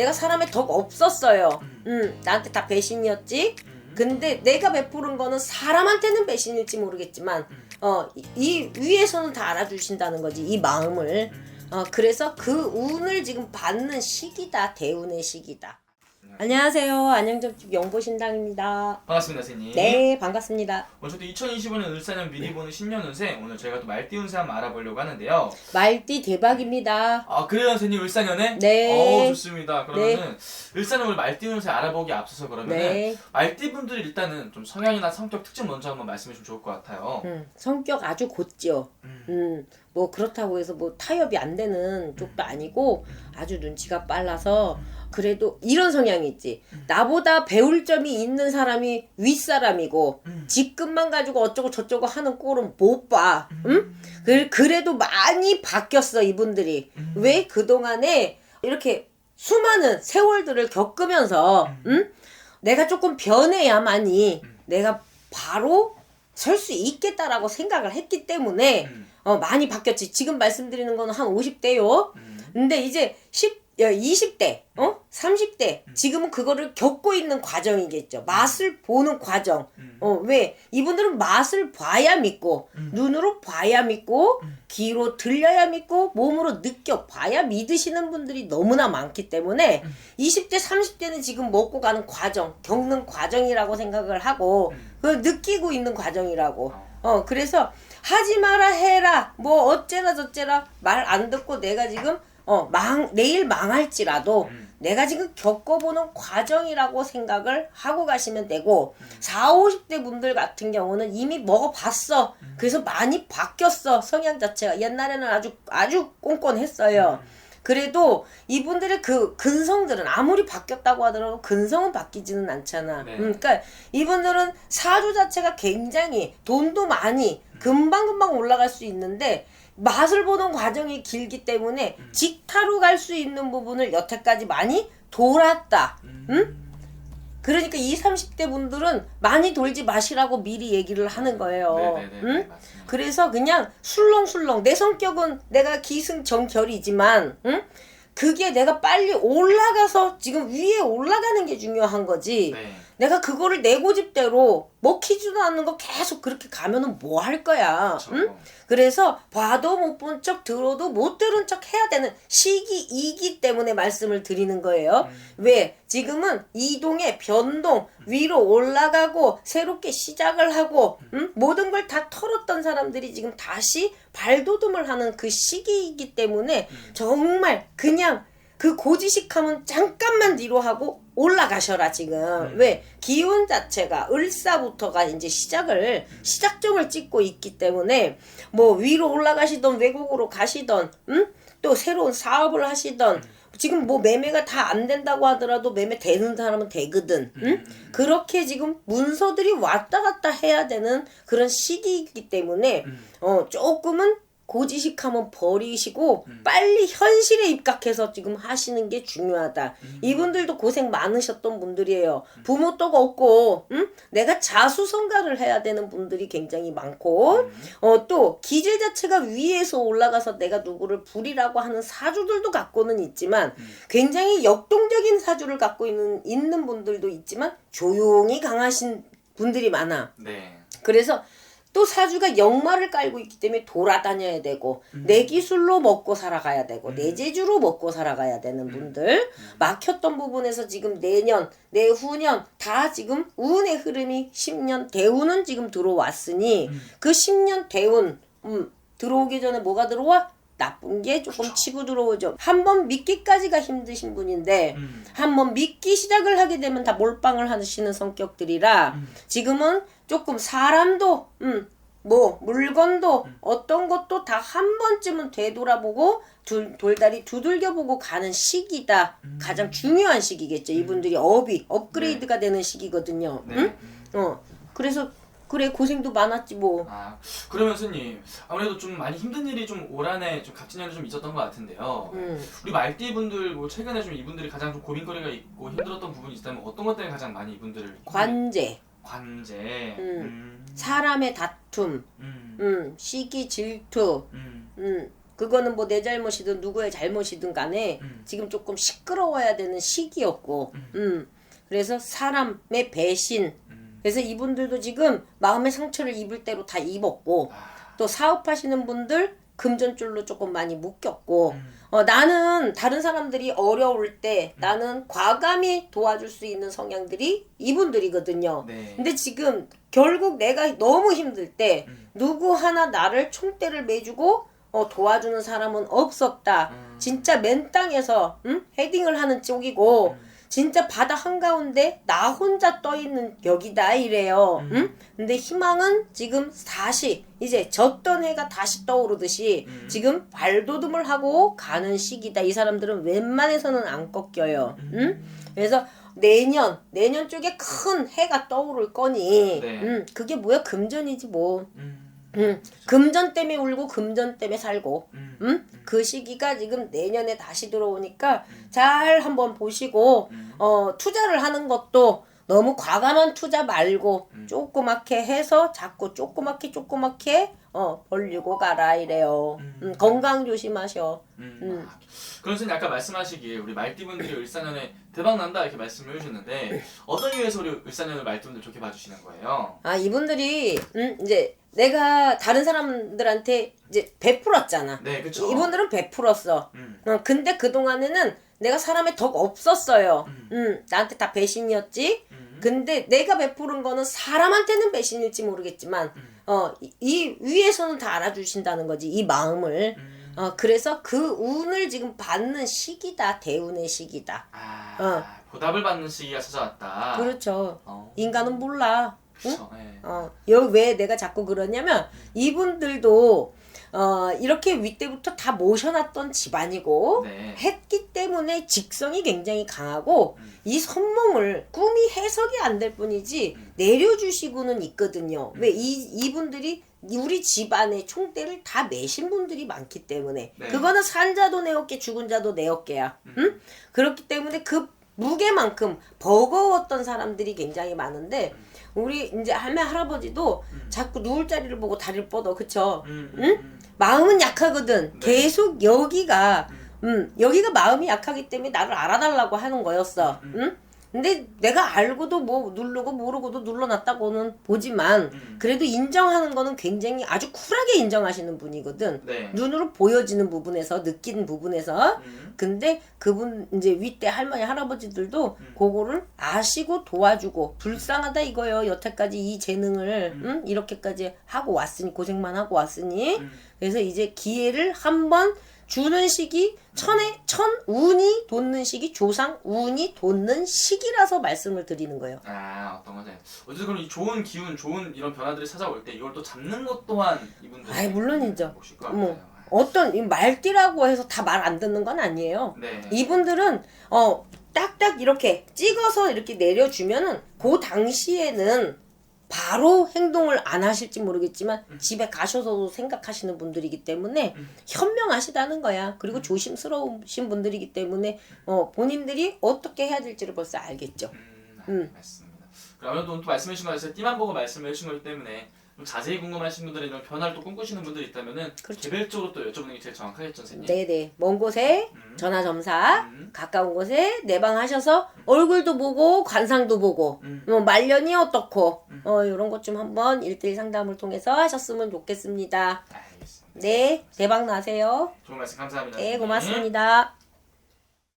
내가 사람의 덕 없었어요. 음. 음, 나한테 다 배신이었지. 음. 근데 내가 베푸는 거는 사람한테는 배신일지 모르겠지만 음. 어, 이, 이 위에서는 다 알아주신다는 거지 이 마음을 음. 어, 그래서 그 운을 지금 받는 시기다 대운의 시기다 네. 안녕하세요 안녕점집 영보신당입니다 반갑습니다, 선생님. 네 반갑습니다 오늘 저도 2025년 을사년 미리 보는 신년 운세 오늘 저희가 또 말띠 운세 한번 알아보려고 하는데요. 말띠 대박입니다 아 그래요, 선생님 을사년에? 네. 어 좋습니다. 그러면은 을사년 오늘 말띠 운세 알아보기 앞서서 그러면은 네 말띠 분들이 일단은 좀 성향이나 성격 특징 먼저 한번 말씀해 주면 좋을 것 같아요. 음, 성격 아주 곧죠 음. 음, 뭐 그렇다고 해서 뭐 타협이 안 되는 쪽도 아니고 아주 눈치가 빨라서 그래도 이런 성향이 있지. 나보다 배울 점이 있는 사람이 윗사람이고 음. 직급만 가지고 어쩌고 저쩌고 하는 꼴은 못 봐. 응? 그, 그래도 많이 바뀌었어 이분들이. 음. 왜 그동안에 이렇게 수많은 세월들을 겪으면서 응? 내가 조금 변해야만이 내가 바로 설 수 있겠다라고 생각을 했기 때문에 음. 어, 많이 바뀌었지. 지금 말씀드리는 거는 한 50대요. 음. 근데 이제 10, 야, 20대, 어? 30대, 지금은 그거를 겪고 있는 과정이겠죠. 맛을 보는 과정. 음. 어, 왜? 이분들은 맛을 봐야 믿고, 음. 눈으로 봐야 믿고, 귀로 들려야 믿고, 몸으로 느껴 봐야 믿으시는 분들이 너무나 많기 때문에, 음. 20대, 30대는 지금 먹고 가는 과정, 겪는 과정이라고 생각을 하고, 음. 그걸 느끼고 있는 과정이라고. 어. 어, 그래서 하지 마라 해라. 뭐 어째라 저째라 말 안 듣고 내가 지금 어, 망 내일 망할지라도 음. 내가 지금 겪어보는 과정이라고 생각을 하고 가시면 되고 음. 4, 50대 분들 같은 경우는 이미 먹어봤어. 음. 그래서 많이 바뀌었어. 성향 자체가 옛날에는 아주 아주 꼼꼼했어요. 음. 그래도 이분들의 그 근성들은 아무리 바뀌었다고 하더라도 근성은 바뀌지는 않잖아. 네. 음, 그러니까 이분들은 사주 자체가 굉장히 돈도 많이 금방금방 올라갈 수 있는데 맛을 보는 과정이 길기 때문에 음. 직타로 갈 수 있는 부분을 여태까지 많이 돌았다. 응? 그러니까 20, 30대 분들은 많이 돌지 마시라고 미리 얘기를 하는 거예요. 네네네. 응? 맞습니다. 그래서 그냥 술렁술렁 내 성격은 내가 기승전결이지만 응? 그게 내가 빨리 올라가서 지금 위에 올라가는 게 중요한 거지 네. 내가 그거를 내 고집대로 먹히지도 않는 거 계속 그렇게 가면은 뭐 할 거야 그렇죠. 응? 그래서 봐도 못 본 척 들어도 못 들은 척 해야 되는 시기이기 때문에 말씀을 드리는 거예요. 음. 왜? 지금은 이동의 변동, 위로 올라가고 새롭게 시작을 하고 음? 모든 걸 다 털었던 사람들이 지금 다시 발돋움을 하는 그 시기이기 때문에 정말 그냥 그 고지식함은 잠깐만 뒤로 하고 올라가셔라 지금 음. 왜 기운 자체가 을사부터가 이제 시작을 시작점을 찍고 있기 때문에 뭐 위로 올라가시던 외국으로 가시던 음? 또 새로운 사업을 하시던 지금 뭐 매매가 다 안 된다고 하더라도 매매 되는 사람은 되거든 응? 그렇게 지금 문서들이 왔다 갔다 해야 되는 그런 시기이기 때문에 음. 어 조금은 고지식함은 버리시고 빨리 현실에 입각해서 지금 하시는 게 중요하다. 이분들도 고생 많으셨던 분들이에요. 부모 떡 없고, 응? 내가 자수성가를 해야 되는 분들이 굉장히 많고, 어, 또 기질 자체가 위에서 올라가서 내가 누구를 불이라고 하는 사주들도 갖고는 있지만, 굉장히 역동적인 사주를 갖고 있는 있는 분들도 있지만 조용히 강하신 분들이 많아. 네. 그래서 또 사주가 역마를 깔고 있기 때문에 돌아다녀야 되고 내 기술로 먹고 살아가야 되고 내 재주로 먹고 살아가야 되는 분들 막혔던 부분에서 지금 내년 내후년 다 지금 운의 흐름이 10년 대운은 지금 들어왔으니 그 10년 대운 음, 들어오기 전에 뭐가 들어와? 나쁜 게 조금 치고 들어오죠. 한 번 믿기까지가 힘드신 분인데 음. 한번 믿기 시작을 하게 되면 다 몰빵을 하시는 성격들이라 지금은 조금 사람도 음, 뭐 물건도 어떤 것도 다 한 번쯤은 되돌아보고 둘, 돌다리 두들겨보고 가는 시기다. 가장 중요한 시기겠죠. 이분들이 업이 업그레이드가 되는 시기거든요. 네. 응? 어. 그래서 그래 고생도 많았지 뭐. 아 그러면 스님 아무래도 좀 많이 힘든 일이 좀 올 한해 좀 각진년에 좀 있었던 것 같은데요. 음. 우리 말띠 분들 뭐 최근에 좀 이분들이 가장 좀 고민거리가 있고 힘들었던 부분이 있다면 어떤 것 때문에 가장 많이 이분들을 관제, 관제 음. 음. 사람의 다툼, 음. 음, 시기 질투, 음. 음, 그거는 뭐 내 잘못이든 누구의 잘못이든 간에 음. 지금 조금 시끄러워야 되는 시기였고, 음. 그래서 사람의 배신. 음. 그래서 이분들도 지금 마음의 상처를 입을 대로 다 입었고, 아, 또 사업하시는 분들 금전줄로 조금 많이 묶였고, 음. 어, 나는 다른 사람들이 어려울 때 나는 과감히 도와줄 수 있는 성향들이 이분들이거든요. 네. 근데 지금 결국 내가 너무 힘들 때 음. 누구 하나 나를 총대를 매주고 어, 도와주는 사람은 없었다. 음. 진짜 맨 땅에서 응? 헤딩을 하는 쪽이고 음. 진짜 바다 한가운데 나 혼자 떠 있는 여기다 이래요. 음. 응? 근데 희망은 지금 다시 이제 졌던 해가 다시 떠오르듯이 음. 지금 발돋움을 하고 가는 시기다. 이 사람들은 웬만해서는 안 꺾여요. 음. 응? 그래서 내년 내년 쪽에 큰 해가 떠오를 거니. 네. 응, 그게 뭐야 금전이지 뭐. 음. 응. 금전 때문에 울고 금전 때문에 살고. 음. 응? 그 시기가 지금 내년에 다시 들어오니까 잘 한번 보시고 음. 어 투자를 하는 것도 너무 과감한 투자 말고 음. 조그맣게 해서 자꾸 조그맣게 조그맣게 어 벌리고 가라 이래요. 음. 음, 건강 조심하셔. 음. 음. 아, 그런 선생님 아까 말씀하시기에 우리 말띠분들이 을사년에 대박 난다 이렇게 말씀을 해주셨는데 어떤 이유에서 우리 을사년을 말띠분들 좋게 봐주시는 거예요? 아 이분들이 음, 이제 내가 다른 사람들한테 이제 베풀었잖아. 네, 그렇죠. 이분들은 베풀었어. 음. 어, 근데 그 동안에는 내가 사람의 덕 없었어요. 음. 음, 나한테 다 배신이었지. 음. 근데 내가 베푸는 거는 사람한테는 배신일지 모르겠지만, 음. 어, 이, 이 위에서는 다 알아주신다는 거지, 이 마음을. 음. 어, 그래서 그 운을 지금 받는 시기다, 대운의 시기다. 아, 보답을 받는 시기가 찾아왔다. 그렇죠. 어. 인간은 몰라. 그렇죠. 네. 어, 여기 왜 내가 자꾸 그러냐면, 이분들도, 어, 이렇게 윗때부터 다 모셔놨던 집안이고, 네. 했기 때문에 직성이 굉장히 강하고 음. 이 선몽을 꿈이 해석이 안 될 뿐이지 음. 내려주시고는 있거든요. 왜이 이분들이 우리 집안에 총대를 다 매신 분들이 많기 때문에 네. 그거는 산 자도 내 어깨 죽은 자도 내 어깨야. 응? 그렇기 때문에 그 무게만큼 버거웠던 사람들이 굉장히 많은데 우리 이제 할매 할아버지도 자꾸 누울 자리를 보고 다리를 뻗어 그쵸? 음, 음, 응? 음. 마음은 약하거든. 네. 계속 여기가, 음, 여기가 마음이 약하기 때문에 나를 알아달라고 하는 거였어. 음. 응? 근데 내가 알고도 뭐 누르고 모르고도 눌러놨다고는 보지만, 음. 그래도 인정하는 거는 굉장히 아주 쿨하게 인정하시는 분이거든. 네. 눈으로 보여지는 부분에서, 느끼는 부분에서. 음. 근데 그분, 이제 윗대 할머니, 할아버지들도 음. 그거를 아시고 도와주고, 불쌍하다 이거요. 여태까지 이 재능을, 음. 응? 이렇게까지 하고 왔으니, 고생만 하고 왔으니. 음. 그래서 이제 기회를 한번 주는 시기 천에 천 운이 돋는 시기 조상 운이 돋는 시기라서 말씀을 드리는 거예요. 아 어떤 거죠? 어쨌든 그럼 이 좋은 기운, 좋은 이런 변화들이 찾아올 때 이걸 또 잡는 것 또한 이분들. 아이, 물론이죠. 보실 것 뭐. 같아요. 어떤 이 말띠라고 해서 다 말 안 듣는 건 아니에요. 네. 이분들은 어 딱딱 이렇게 찍어서 이렇게 내려주면은 그 당시에는 바로 행동을 안 하실지 모르겠지만 집에 가셔서도 생각하시는 분들이기 때문에 음. 현명하시다는 거야. 그리고 조심스러우신 분들이기 때문에 어 본인들이 어떻게 해야 될지를 벌써 알겠죠. 음, 음. 맞습니다. 그러면 또 말씀해 주신 거에서 띠만 보고 말씀해 주신 거기 때문에 좀 자세히 궁금하신 분들이 이런 변화를 또 꿈꾸시는 분들이 있다면은 그렇죠. 개별적으로 또 여쭤보는 게 제일 정확하겠죠, 선생님? 네네. 먼 곳에 음. 전화 점사, 음. 가까운 곳에 내방 하셔서 얼굴도 보고 관상도 보고 음. 뭐 말년이 어떻고 어 이런 것 좀 한번 일대일 상담을 통해서 하셨으면 좋겠습니다. 알겠습니다. 네, 대박 나세요. 좋은 말씀 감사합니다. 네. 고맙습니다.